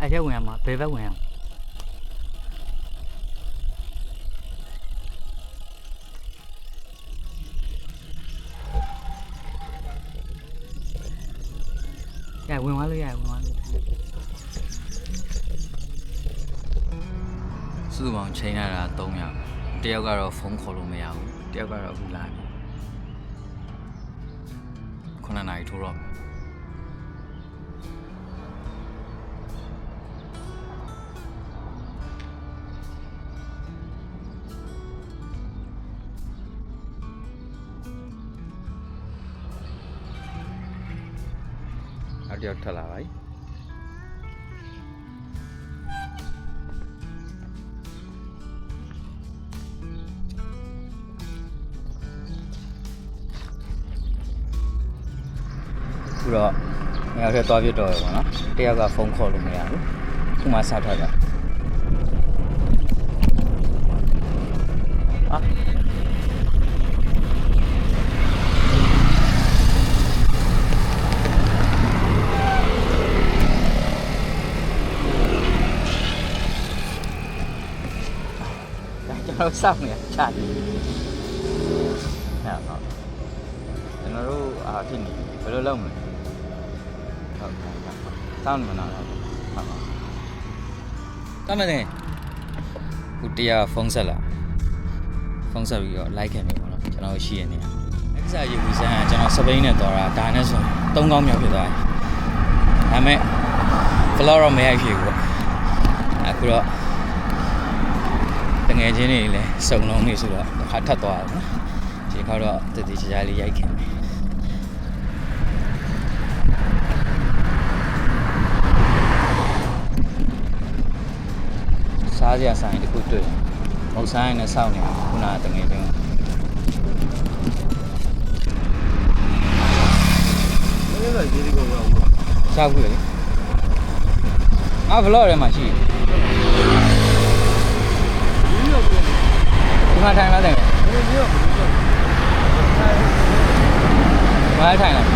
အဲ့ထဲဝင်ရမှာဘယ်ဘက်ဝင်ရမှာရဝင်သွားလို့ရဝင်သွားလို့စုစုပေါင်းချိန်ရတာ300တယောက်ကတော့ဖုန်းခေါ်လို့မရဘူးတယောက်ကတော့အခုလာပြီ9နာရီထိုးတော့ ခုတော့ငါရောက်ထက်သွားပြတော့ရပါတော့တယောက်ကဖုန်းခေါ်လို့မရဘူးခုမှစထွက်တာဟာကျွန်တော်စောင့်နေချတယ်ဟာဟုတ်ကျွန်တော်တို့အာဖြစ်နေဘယ်လိုလုပ်မလဲဟုတ်ဟုတ်ဟု တ်စောင့်နေမလားဟုတ်ဟုတ်တမနေခုတရားဖုန်းဆက်လာဖုန်းဆက်ပြီးတော့ like ခဲ့ပြီပေါ့နော်ကျွန်တော်ရှိရနေအဲ့ဒီစားရေဘူးစမ်းကျွန်တော်စပိန်နဲ့တော်တာဒါနဲ့ဆိုသုံးကောင်းမြောက်ဖြစ်သွားတယ်ဒါပေမဲ့ vlog တော့မရိုက်ဖြစ်ဘူးပေါ့အခုတော့တငယ်ချင်းတွေလည်းစုံလုံးနေဆိုတော့တစ်ခါထပ်သွားတယ်နော်ဒီခါတော့တတိချာချာလေးရိုက်ခင် စားစရာဆိုင်တစ်ခုတွေ့တယ်။မဟုတ်ဆိုင်နဲ့စောင့်နေခုနကတငယ်ချင်းဘယ်လိုလဲဒီဒီကိုရောက်ဘူးစောက်ခုလေ။အာဗလော့ထဲမှာရှိတယ်ဒီရောက်ဘူး။ဒီမှာထိုင်လာတယ်ဘယ်လိုရောက်ဘူး။မလာထိုင်လာ။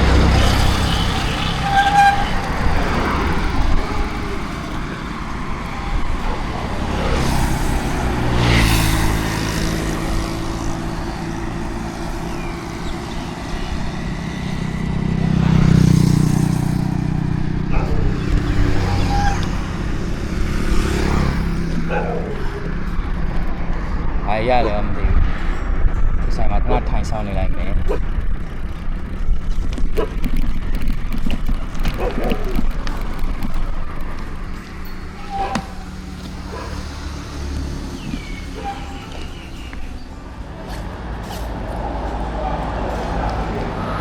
ဟာရတယ်မသိဘူးဆိုင်မှာခဏထိုင်ဆောင်နေလိုက်မယ်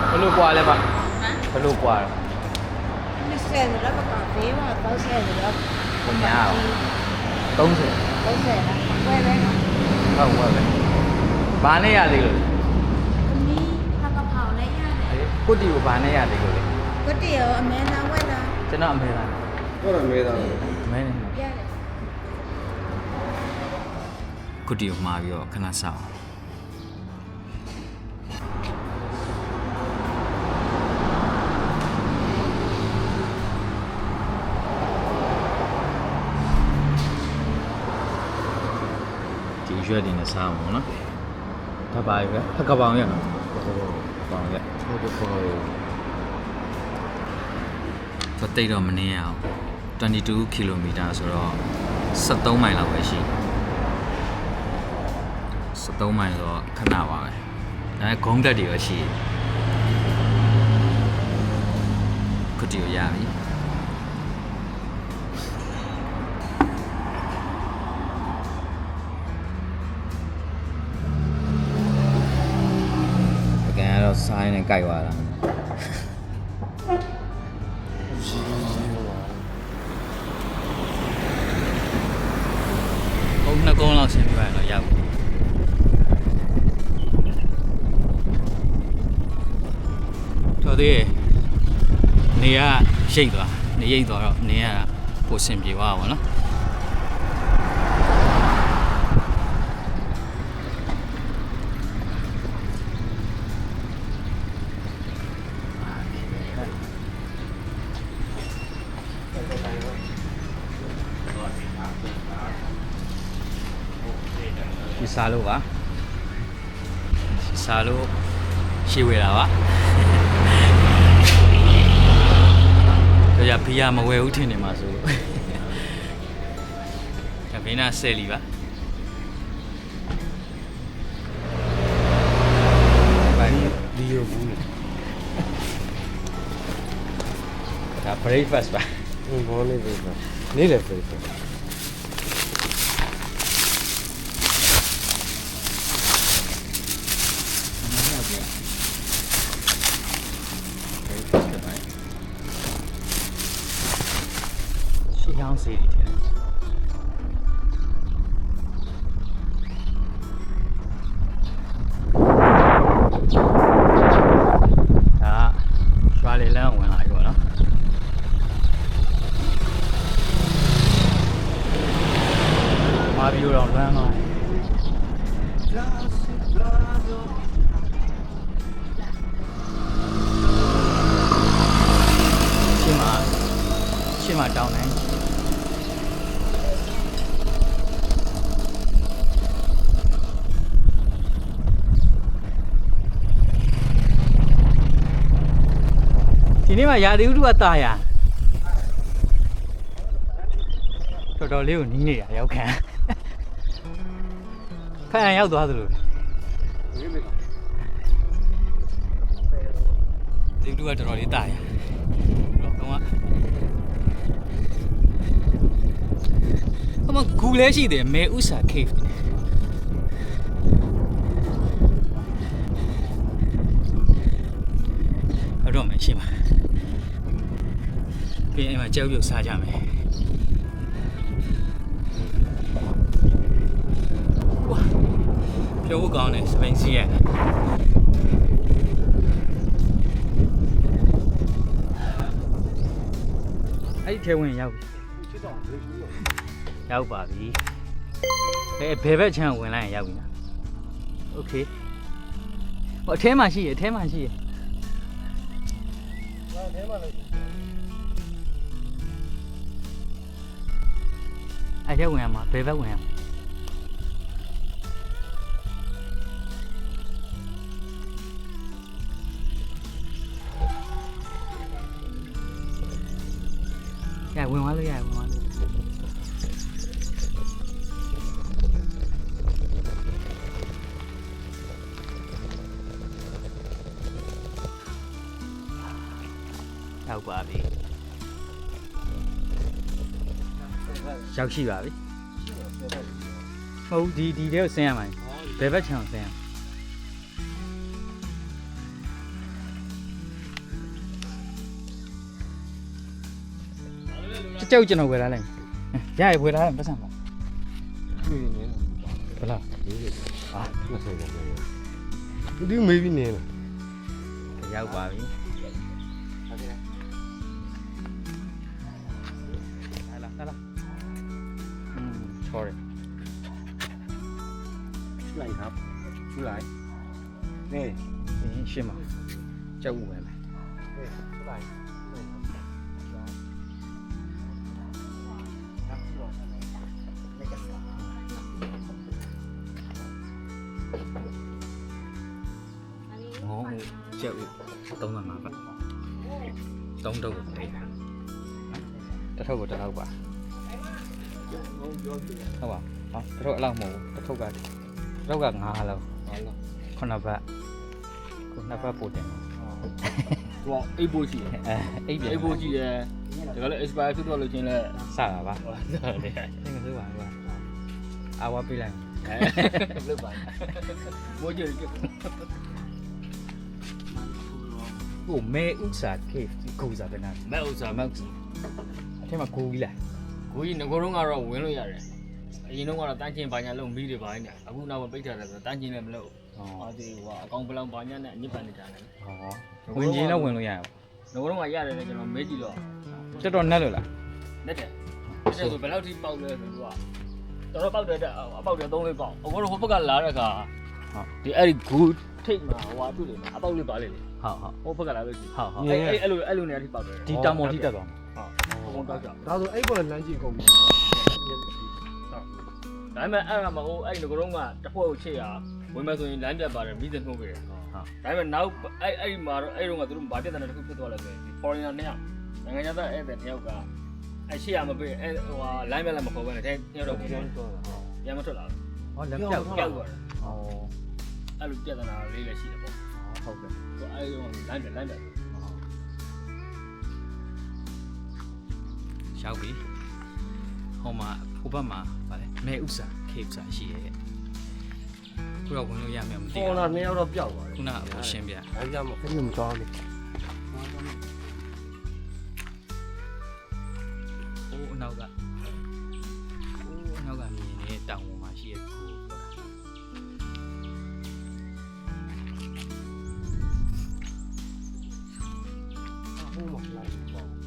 ဘယ်လို ကွာလဲပါဘယ်လိုကွာလဲ20ဆိုတော့ပကဘေးမှာ30ဆိုတော့ပုံများအောင်30 30လားဝယ်ပဲနော်ဟုတ်ဟုတ်ပဲဘာနဲ့ရသေးလို့သမီးဖကဖောင်လည်းရတယ်လဲကုတီကိုဘာနဲ့ရသေးလို့လဲကတိရောအမဲနာဝက်လားကျွန်တော်အမေလားဟုတ်တယ်မေးတာအမေနဲ့ရတယ်ကုတီကိုမှာပြီးတော့ခဏစောင့် ဒီရွက်တွေနဲ့စားအောင်နော်ဓာတ်ပါရွက်ဖက်ကပောင်ရွက်နော်ပောင်ရွက်ဟုတ်တယ်ပေါ့သူတိတ်တော့မနေရအောင်22 km ဆိုတော့73မိုင်လောက်ပဲရှိ73မိုင်ဆိုတော့ခဏပါပဲဒါပေမဲ့ဂုံးတက်တွေရောရှိတယ်ခုတီကိုရပြီပ ကြိုက်သွားတာဟုတ်နှစ်ကုန်းလောက်ဆင်းပြပါရင်တော့ရပါဘူးတော်သေးရဲ့နေကရိတ်သွားနေရိတ်သွားတော့နေကပိုဆင်ပြေသွားပါဘောနော် စားလို့ပါဒီစားလို့ရှိဝေတာပါဒါကြဘီယာမဝယ်ဘူးထင်နေမှာဆိုလို့ဒါဘေးနာဆယ်လီပါဘာဒီရဘူးလေဒါ breakfast ပါဘောနေပြီနေလေပြေး ရှင်းမှာရှင်းမှာတောင်းတယ်ဒီနေ့မှရာသီဥတုကတာရတော်တော်လေးကိုနီးနေတာရောက်ခံ ဖန်ရောက်သွားသလိုဒီလူကတော်တော်လေးတာရတော့ကောင်ကဟိုမှာဂူလဲရှိတယ်မဲဥစာ cave တော့မယ်ရှိမှာပြီးရင်အဲ့မှာကြောက်ရုပ်စားကြမယ် ပြောဖို့ကောင်းတယ်စပိန်စီးရအဲ့ဒီထဲဝင်ရောက်ပြီ ချစ်တော့လေရှိရ ရောက်ပါပြီဘယ်ဘယ်ဘက်ချမ်းဝင်လိုက်ရင်ရောက်ပြီလားโอเคဟိုအထဲမှာရှိရအထဲမှာရှိရ ဘာထဲမှာလဲ အဲ့ထဲဝင်ရမှာဘယ်ဘက်ဝင်ရမှာ ရောက်ပါပြီရောက်ရှိပါပြီဟုတ်ဒီဒီထဲကိုဆင်းရမှာဘယ်ဘက်ချမ်းကိုဆင်းရမှာကြောက်ကျွန်တော်ဝယ်လာလိုက်ရရဝယ်လာရင်ပတ်စံပါတွေ့နေတယ်ဘလားဒီလိုအာ20ကျော်နေဒီမေးပြီးနေလားရောက်ပါပြီလာ sorry ชื่ออะไรครับ ชื่ออะไรนี่นี่ชื่อมาเจ้าอู่ไหมนี่ชื่ออะไร တစ်ထုပ်အလောက်မဟုတ်ဘူးတစ်ထုပ်ကတစ်ထုပ်က9လောက်好了9ဘတ်ခုနှစ်ဘတ်ပို့တင်ပါဟိုအိတ်ဖို့ရှိတယ်အဲအိပ်ပြန်အိတ်ဖို့ရှိတယ်ဒါကလည်း expire ဖြစ်တော့လို့ချင်းလဲစတာပါဟုတ်တယ်နေမစိုးပါဘူးအာဝပေးလိုက်အဲလောက်ပါဘောကြည့်ကြည့်ဟိုမဲဥစာကေကူစားပဲနာမဲ့ဥစ္စာမောက်အထက်မှာကိုကြီးလားကိုကြီးငကိုတော့ကတော့ဝင်လို့ရတယ် အရင်တော့ကတော့တန်းချင်းဘာညာလုံးပြီးတယ်ဘာညာအခုနောက်ပိတ်ထားတယ်ဆိုတော့တန်းချင်းလည်းမလုပ်ဟောဟာဒီဟိုအကောင်ပလောင်ဘာညာနဲ့ညစ်ပတ်နေကြတယ်ဟောဝင်ချင်းတော့ဝင်လို့ရရပါငကိုတော့ကရတယ်လေကျွန်တော်မေးကြည့်တော့တော်တော်နက်လို့လားလက်တယ်လက်တယ်ဆိုဘယ်လောက်ထိပေါက်လဲဆိုတော့တော်တော်ပေါက်တယ်တဲ့အပေါက်တယ်သုံးလေးပေါက်အခုတော့ဟိုဘက်ကလာတဲ့အခါဟုတ်ဒီအဲ့ဒီ good ထိတ်မှာဟိုဟာတွေ့တယ်အပေါက်လေးပါလေလေဟုတ်ဟုတ်ဟိုဘက်ကလာလို့ရှိဟုတ်ဟုတ်အဲ့အဲ့အဲ့လိုအဲ့လိုနေရာထိပေါက်တယ်ဒီတောင်ပေါ်ထိတက်သွားဟုတ်ဘုံကောက်ကြဒါဆိုအဲ့ပေါ်လမ်းကြည့်ကုန်ပြီ ဒါပေမဲ့အဲ့ဒါမဟုတ်အဲ့ဒီကရုံးကတစ်ဖွဲ့ကိုချစ်ရဝင်မဲ့ဆိုရင်လမ်းပြတ်ပါတယ်မိသက်နှုတ်ခဲ့တယ်ဟုတ်ဒါပေမဲ့နောက်အဲ့အဲ့ဒီမှာတော့အဲ့ဒီကသူတို့ဗာပြဿနာတစ်ခုဖြစ်သွားလို့ဆိုရင်ဒီ foreigner နှစ်ယောက်နိုင်ငံခြားသားဧည့်သည်နှစ်ယောက်ကအဲ့ရှေ့ရမပေးအဲ့ဟိုဟာ line မဲ့လည်းမခေါ်ဘဲနဲ့တဲ့နှစ်ယောက်တော့ပြန်ပြန်မထွက်လာဘူးဟောလက်ပြောက်ပြောက်သွားတယ်ဟောအဲ့လိုပြဿနာလေးလည်းရှိတယ်ပေါ့ဟုတ်ကဲ့သူအဲ့ဒီက line ပြ line ပြရောက်ပြီဟောမှာဟိုဘက်မှာဗါလဲ မဲဥစာခေဥစာရှိရဲ့ခုတော့ဝင်လို့ရမယ်မသိပေါ်ဘူးလာနှစ်ယောက်တော့ပျောက်သွားတယ်ခုနကဟိုရှင်းပြအဲကြောင့်မခင်းမသွားဘူးဟိုအနောက်ကဟိုအနောက်ကမြင်နေတဲ့တောင်ပေါ်မှာရှိရဲ့ကိုပြောတာဟိုမှာလိုက်ပေါ့အဲ့ပေါ့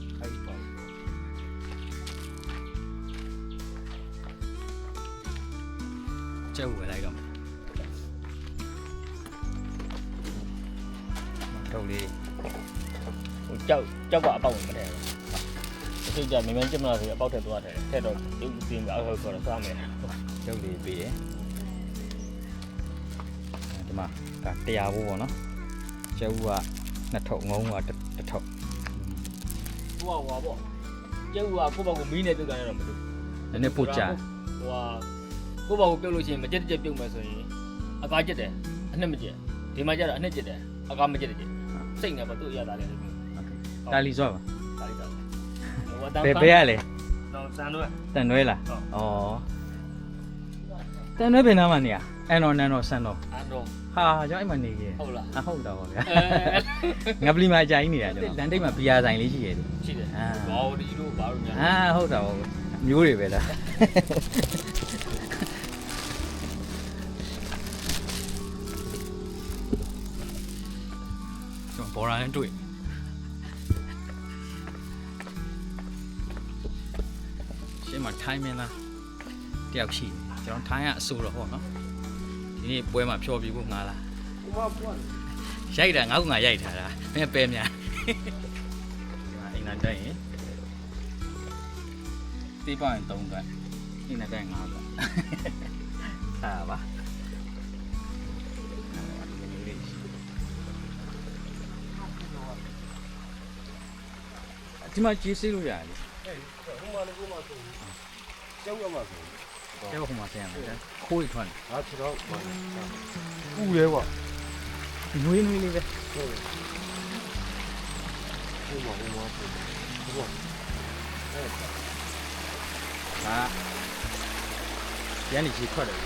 ကျက်ဝယ်လိုက်တော့မယ်ထုတ်လေးဟိုကြောက်ကြောက်ကအပေါက်ဝင်မထဲဘူးသူကြမြန်မြန်ကျမလာဆိုအပေါက်ထက်သွားတယ်ထက်တော့ဒီစင်အောက်ဟုတ်ဆိုတော့စားမယ်ရုပ်လေးပေးတယ်ဒီမှာဒါတရားဘူးပေါ့နော်ကျက်ဦးကနှစ်ထုပ်ငုံးကတစ်ထုပ်ဟိုဟာပေါ့ကျုပ်ကကိုယ့်ဘောကိုမီးနဲ့ပြုတ်ကြတယ်တော့မတူနည်းနည်းပို့ကြဟိုဟာ ကိုယ့်ဘောကိုပြုတ်လို့ရှိရင်မကြက်ကြက်ပြုတ်မယ်ဆိုရင်အကားကြက်တယ်အနှစ်မကြက်ဒီမှာကျတော့အနှစ်ကြက်တယ်အကားမကြက်တယ်စိတ်နဲ့ပေါ့သူ့အရသာလေးလို့တာလီစောပါဒါလေးတော့ဟိုအတန်းဘယ်ဘယ်ရလဲတော့စံတော့တန်ရွဲလားဟုတ်ဩတန်ရွဲဘယ်နားမှာနေရအဲ့တော့နန်းတော့ဆန်တော့အဲ့တော့ဟာကျွန်တော်အဲ့မှာနေခဲ့ဟုတ်လားအဟုတ်တော့ပါဗျာအဲငပလီမှာအကြိုင်းနေတာကျွန်တော်လန်တိတ်မှာဘီယာဆိုင်လေးရှိရဲ့ရှိတယ်အာဘော်ဒီတို့ဘာလို့များအာဟုတ်တာဟုတ်မျိုးတွေပဲလား ဘော်ရာနဲ့တွေ့ရှင်းမှာထိုင်းမင်းလားတယောက်ရှိတယ်ကျွန်တော်ထိုင်းကအဆိုတော့ဟောနော်ဒီနေ့ပွဲမှာဖြောပြဖို့ငါလားဟိုမှာပွတ်ရိုက်တာငါ့ကငါရိုက်ထားတာမင်းပဲများဒီမှာအိမ်လာတက်ရင်တိပရင်3ကအိမ်လာတက်ရင်5ကဟာပါ ဒီမှာကြီးစိလို့ရတယ်ဟိုမှာလည်းဟိုမှာဆိုကျောက်ရမှာဆိုကျဲဟိုမှာဆင်းရတယ်ခိုးရထွန်းငါခြေတော့ပူရဲကွာနွေးနွေးလေးပဲဟုတ်တယ်ဟိုမှာဟိုမှာပူဟိုမှာအဲဟာရန်နေကြီးထွက်တယ်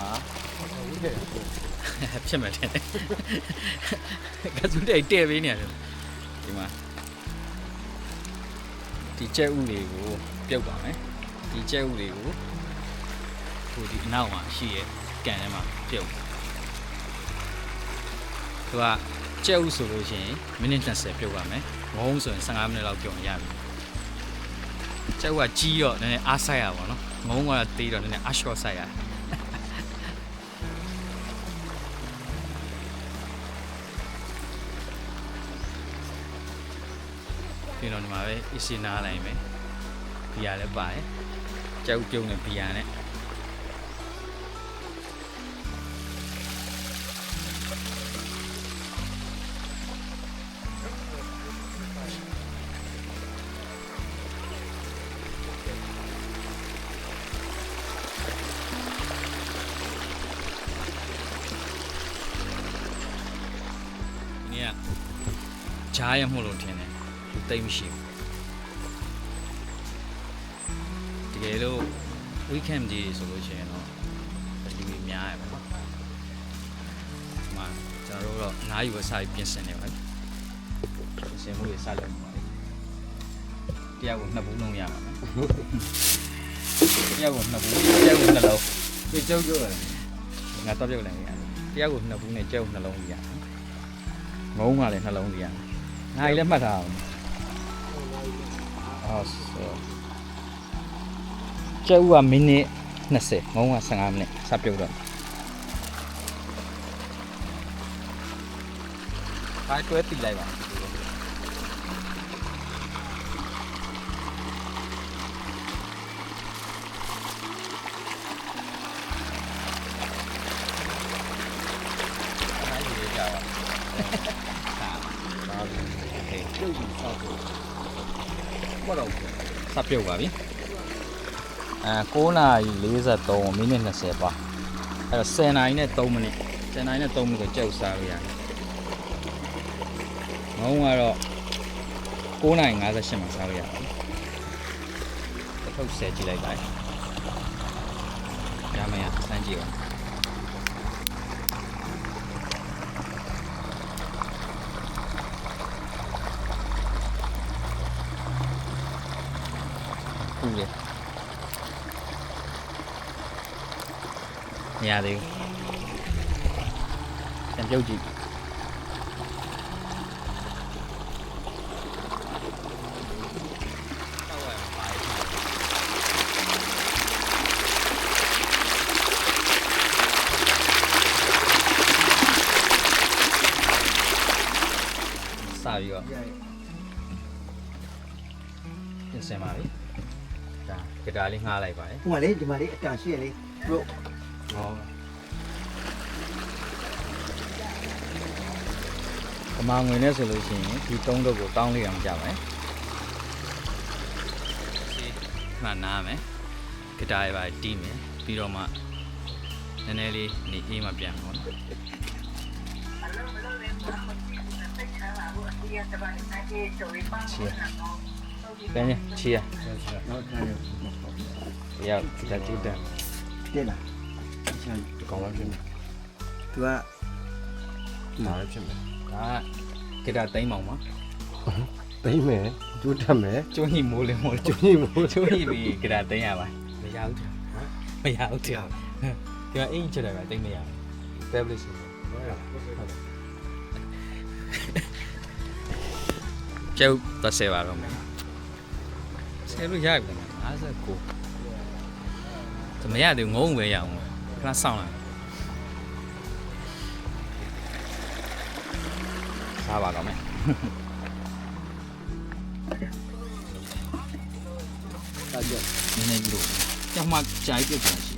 မှာဦးတယ်ဖြစ်မယ်တဲ့ကစုတဲ့တဲ့ပေးနေရတယ်ဒီမှာဒီကျဲဥတွေကိုပြုတ်ပါမယ်ဒီကျဲဥတွေကိုဟိုဒီအနောက်မှာရှိရဲ့ကန်ထဲမှာပြုတ်သူကကျဲဥဆိုလို့ရှိရင်မိနစ်20ပြုတ်ပါမယ်ငုံဆိုရင်15မိနစ်လောက်ပြုတ်ရင်ရပြီကျဲဥကကြီးတော့နည်းနည်းအားဆိုင်ရပါတော့ငုံကတော့တေးတော့နည်းနည်းအားလျှော့ဆိုင်ရတယ် ပြီးတော့ဒီမှာပဲအစီနာလိုက်မယ်ဘီယာလည်းပါတယ်ကြောက်ပြုံးနဲ့ဘီယာနဲ့ ကျွန်တော်တို့တော့အနားယူဝစားပြီးပြင်ဆင်နေပါပြီပြင်ဆင်မှုတွေစလုပ်နေပါပြီတရားကိုနှစ်ဘူးလုံးရပါမယ်တရားကိုနှစ်ဘူးတရားကိုနှစ်လုံးဒီကျောက်ကျောက်ရတယ်ငါတော့ပြုတ်လိုက်ရတယ်တရားကိုနှစ်ဘူးနဲ့ကြောက်နှလုံးကြီးရငုံးကလည်းနှလုံးကြီးရငါကြီးလည်းမှတ်ထားအောင်အော်ဆိုကျုပ်ကမိနစ်20ငုံးက15မိနစ်စပြုတ်တော့ ဒါတွဲတီလိုက်ပါအားကြီးကြပါဒါလည်းဟေးပြုတ်ပြီးစောက်ဖို့ဘာတော့စပြုတ်ပါပြီအဲ9နာရီ43မိနစ်20ပါအဲတော့10နာရီနဲ့3မိနစ်10နာရီနဲ့3မိနစ်ကိုကြောက်စားလို့ရတယ် ငုံကတော့9နာရီ58မှာစားလို့ရတယ်တစ်ထုပ်10ကြည့်လိုက်ပါရမရစမ်းကြည့်ပါဟုတ်တယ်မရသေးဘူးပြန်ပြုတ်ကြည့် ဒါဂီတာလေးငှားလိုက်ပါတယ်ဟိုကလေဒီမှာလေးအတန်ရှိရလေတို့ဟောကမာငွေနဲ့ဆိုလို့ရှိရင်ဒီ၃တော့ကိုတောင်းလေးအောင်ကြပါမယ်စီမှန်နာမယ်ဂီတာရပါတီးမယ်ပြီးတော့မှနည်းနည်းလေးနေအေးမှပြန်ပါတော့ချီ ရပြန်ရချီရတော့ထားရရောက်ဂီတာတီးတယ်တဲ့လားဒီကောင်လည်းဖြစ်မယ်သူကဒါလည်းဖြစ်မယ်ဒါဂီတာသိမ်းမောင်ပါသိမ့်မယ်ကျိုးတက်မယ်ကျွန်းကြီးမိုးလင်းမိုးလင်းကျိုးကြီးမို့ချိုးရီပြီးကြတာတင်းရပါမရဘူးတဲ့မရဘူးတဲ့ဒီကအိမ်ချက်တယ်ပဲတင်းမရ ဆဲပါတော့မယ်ဆဲလို့ရပြီ59တမရသေးငုံပဲရအောင်ခဏစောင့်လိုက်စားပါတော့မယ်တာပြနည်းနည်းပြီးတော့ကျောင်းမှာကြာပြည့်ပြန်ရှိ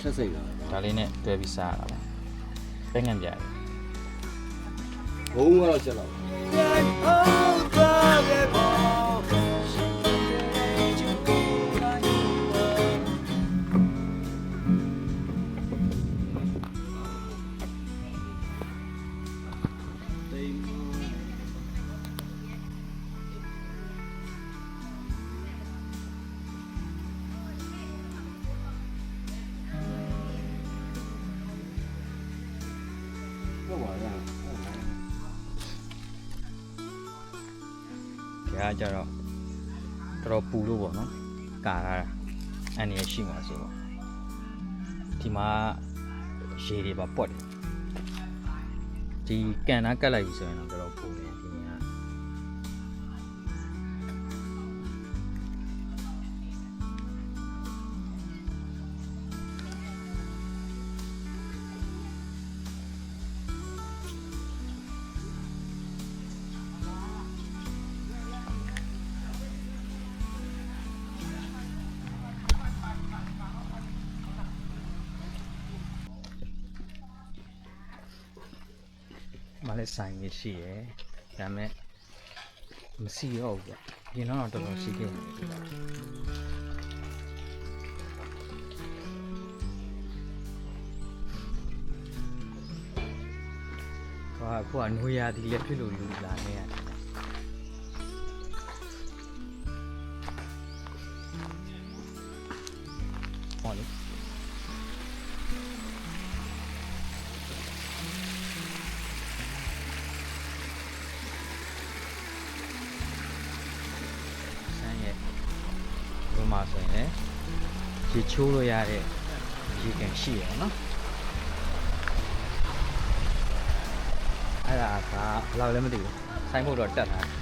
ထက်စိတ်လာဒါလေးနဲ့တွဲပြီးစားရတာပါပဲငံပြရတယ်ဘုံကတော့ချက်တော့ဟုတ် ကကြတော့တော်တော်ပူလို့ပေါ့နော်ကာရတာအန်ရရှိမှာဆိုတော့ဒီမှာရေတွေပါပွက်တယ်ဒီကန်နာကတ်လိုက်ပြီဆိုရင်တော့တော်တော်ပူတယ်ဒီ ဆိုင်ရရှိရယ်ဒါပေမဲ့မစီတော့ဘူးပြရင်တော့တော်တော်ရှိခဲ့တယ်ဟာခုကနွေရာသီလည်းဖြစ်လို့လူလာနေရတယ် ချိုးလို့ရတဲ့ရေကန်ရှိရယ်နော်အဲ့ဒါကဘယ်လောက်လဲမသိဘူးဆိုင်ဖို့တော့တက်ထားတယ်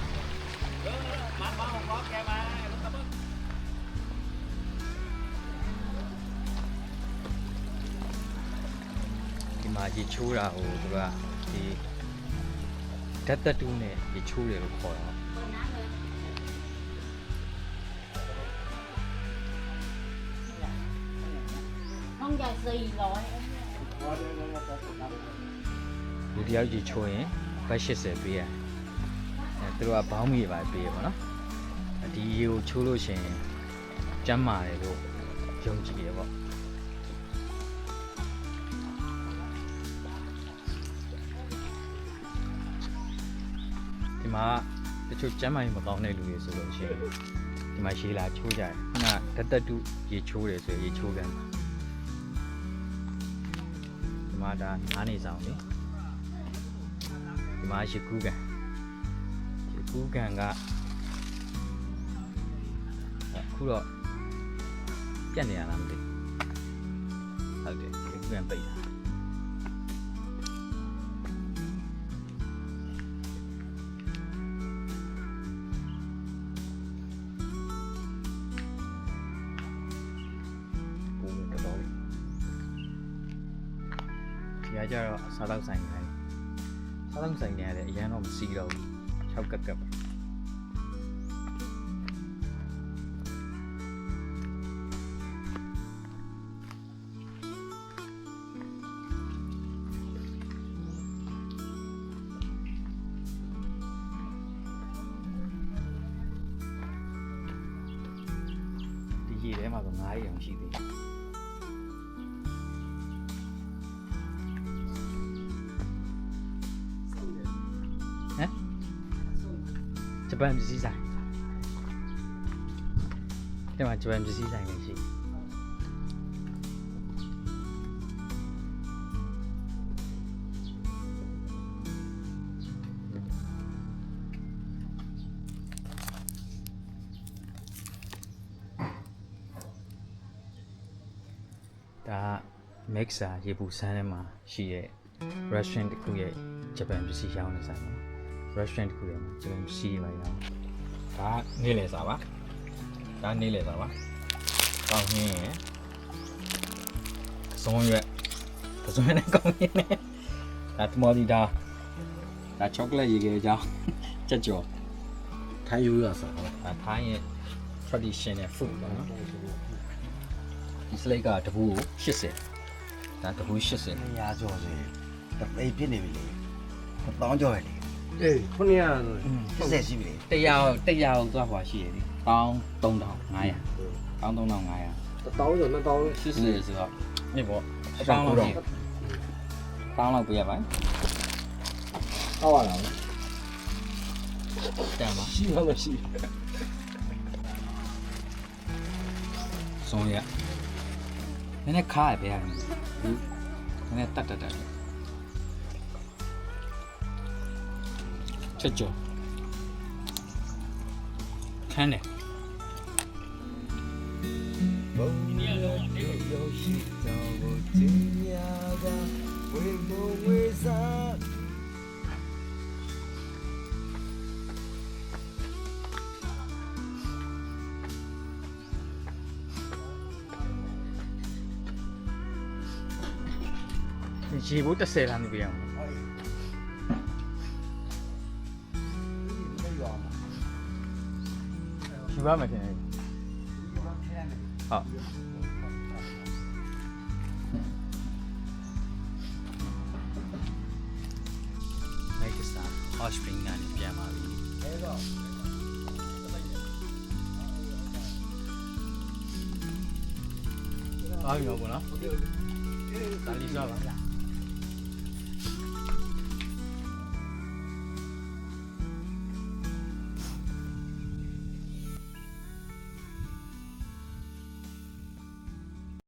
ဒီမှာရေချိုးတာဟိုသူကဒီဓာတ်သက်တူးနဲ့ရေချိုးတယ်လို့ခေါ်တာ không giờ gì rồi လူတယောက်ရေချိုးရင်ဘတ်80ပေးရအဲသူတို့ကဘောင်းမီပါပေးရပါတော့ဒီရေကိုချိုးလို့ရှိရင်ကျန်းမာတယ်လို့ယုံကြည်ရပေါ့ဒီမှာတချို့ကျန်းမာရေးမကောင်းတဲ့လူတွေဆိုလို့ရှိရင်ဒီမှာရှည်လာချိုးကြတယ်ခုနကတသက်တူရေချိုးတယ်ဆိုရင်ရေချိုးကန်ပါဒီ မှာဒါနားနေဆောင်လေဒီမှာရှိကူးကန်ရှိကူးကန်ကအခုတော့ပြတ်နေရလားမသိဘူးဟုတ်တယ်ဒီကူးကန်ပိတ်တာ စားတော့ဆိုင်နေတယ်စားတော့ဆိုင်နေရတယ်အရန်တော့မစီတော့ဘူး6ကက်ကက်ပဲဒီရေထဲမှာဆို9ရေအောင်ရှိသေးတယ် ပန်ပစ္စည်းဆိုင်ဒီမှာဂျပန်ပစ္စည်းဆိုင်လည်းရှိတယ်ဒါက Mixer ရေပူစမ်းထဲမှာရှိရဲ့ restaurant တစ်ခုရဲ့ဂျပန်ပစ္စည်းရောင်းနေဆိုင်ပါ restaurant တစ်ခုရဲ့မှာဂျပန်ပစ္စည်းတွေပါရောင်းဒါကနေလေစားပါဒါနေလေစားပါကောင်းဟင်းရယ်စုံရွက်စုံရွက်နဲ့ကောင်းဟင်းနဲ့ဒါတမော်ဒီဒါဒါချောကလက်ရေခဲကြောင်းချက်ကြော်ထိုင်းယူရစားဒါထိုင်းရဲ့ traditional food ပေါ့နော်ဒီစလိတ်ကတပူကို80ဒါတပူ80နေရာကျော်စေတပိတ်ပြစ်နေပြီလေတောင်းကျော်ရလေ အေးခုနကဆိုဆက်ရှိပြီလေတရားတရားသွားဟွာရှိရတယ်တောင်း3500တောင်း3500တတောင်းဆိုနှစ်တောင်း80ဆိုတော့မြစ်ပေါ့အတောင်းလောက်ရှိတောင်းလောက်ပြရပါအောက်ရတာတန်ပါရှိမှမရှိဆုံးရနည်းနည်းခါရပဲရတယ်နည်းနည်းတတ်တတ်တတ် ချက်ကြောခန်းတယ်ရေဘိုး30လမ်းနေပြရအောင် ယူပါမယ်ခင်ဗျဟုတ်မိုက်ကစား hot spring ကနေပြန်ပါပြီအားရပါဘောနော်ဒါလေးစားပါ